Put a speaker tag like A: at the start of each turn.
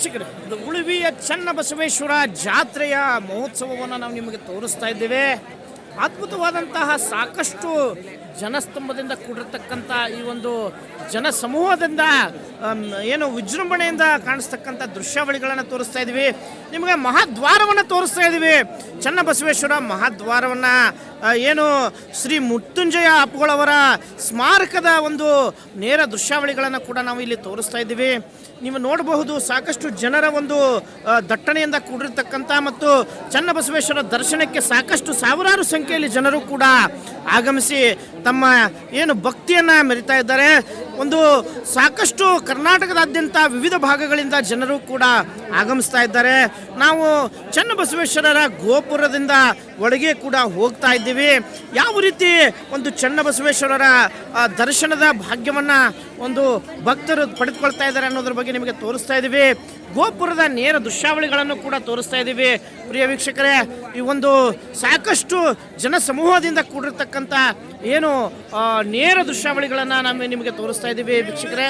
A: ವೀಕ್ಷಕರೇ ಇದು ಉಳುವಿಯ ಚನ್ನ ಬಸವೇಶ್ವರ ಜಾತ್ರೆಯ ಮಹೋತ್ಸವವನ್ನು ನಾವು ನಿಮಗೆ ತೋರಿಸ್ತಾ ಇದ್ದೇವೆ. ಅದ್ಭುತವಾದಂತಹ ಸಾಕಷ್ಟು ಜನಸ್ತಂಭದಿಂದ ಕೂಡಿರ್ತಕ್ಕಂಥ ಈ ಒಂದು ಜನ ಸಮೂಹದಿಂದ ಏನು ವಿಜೃಂಭಣೆಯಿಂದ ಕಾಣಿಸ್ತಕ್ಕಂಥ ದೃಶ್ಯಾವಳಿಗಳನ್ನು ತೋರಿಸ್ತಾ ಇದ್ದೀವಿ ನಿಮಗೆ ಮಹಾದ್ವಾರವನ್ನು ತೋರಿಸ್ತಾ ಇದ್ದೀವಿ ಚನ್ನಬಸವೇಶ್ವರ ಮಹಾದ್ವಾರವನ್ನು ಏನು ಶ್ರೀ ಮುತ್ತುಂಜಯ ಅಪ್ಪುಗಳವರ ಸ್ಮಾರಕದ ಒಂದು ನೇರ ದೃಶ್ಯಾವಳಿಗಳನ್ನು ಕೂಡ ನಾವು ಇಲ್ಲಿ ತೋರಿಸ್ತಾ ಇದ್ದೀವಿ ನೀವು ನೋಡಬಹುದು ಸಾಕಷ್ಟು ಜನರ ಒಂದು ದಟ್ಟಣೆಯಿಂದ ಕೂಡಿರ್ತಕ್ಕಂಥ ಮತ್ತು ಚನ್ನಬಸವೇಶ್ವರ ದರ್ಶನಕ್ಕೆ ಸಾಕಷ್ಟು ಸಾವಿರಾರು ಸಂಖ್ಯೆಯಲ್ಲಿ ಜನರು ಕೂಡ ಆಗಮಿಸಿ ತಮ್ಮ ಏನು ಭಕ್ತಿಯನ್ನು ಮೆರಿತಾ ಇದ್ದಾರೆ. ಒಂದು ಸಾಕಷ್ಟು ಕರ್ನಾಟಕದಾದ್ಯಂತ ವಿವಿಧ ಭಾಗಗಳಿಂದ ಜನರು ಕೂಡ ಆಗಮಿಸ್ತಾ ಇದ್ದಾರೆ. ನಾವು ಚನ್ನಬಸವೇಶ್ವರರ ಗೋಪುರದಿಂದ ಒಳಗೆ ಕೂಡ ಹೋಗ್ತಾ ಇದ್ದೀವಿ. ಯಾವ ರೀತಿ ಒಂದು ಚನ್ನಬಸವೇಶ್ವರರ ದರ್ಶನದ ಭಾಗ್ಯವನ್ನು ಒಂದು ಭಕ್ತರು ಪಡೆದುಕೊಳ್ತಾ ಇದ್ದಾರೆ ಅನ್ನೋದ್ರ ಬಗ್ಗೆ ನಿಮಗೆ ತೋರಿಸ್ತಾ ಇದ್ದೀವಿ. ಗೋಪುರದ ನೇರ ದೃಶ್ಯಾವಳಿಗಳನ್ನು ಕೂಡ ತೋರಿಸ್ತಾ ಇದ್ದೀವಿ. ಪ್ರಿಯ ವೀಕ್ಷಕರೇ, ಈ ಒಂದು ಸಾಕಷ್ಟು ಜನ ಸಮೂಹದಿಂದ ಕೂಡಿರ್ತಕ್ಕಂಥ ಏನು ನೇರ ದೃಶ್ಯಾವಳಿಗಳನ್ನು ನಾವು ನಿಮಗೆ ತೋರಿಸ್ತಾ ಇದ್ದೀವಿ ವೀಕ್ಷಕರೇ.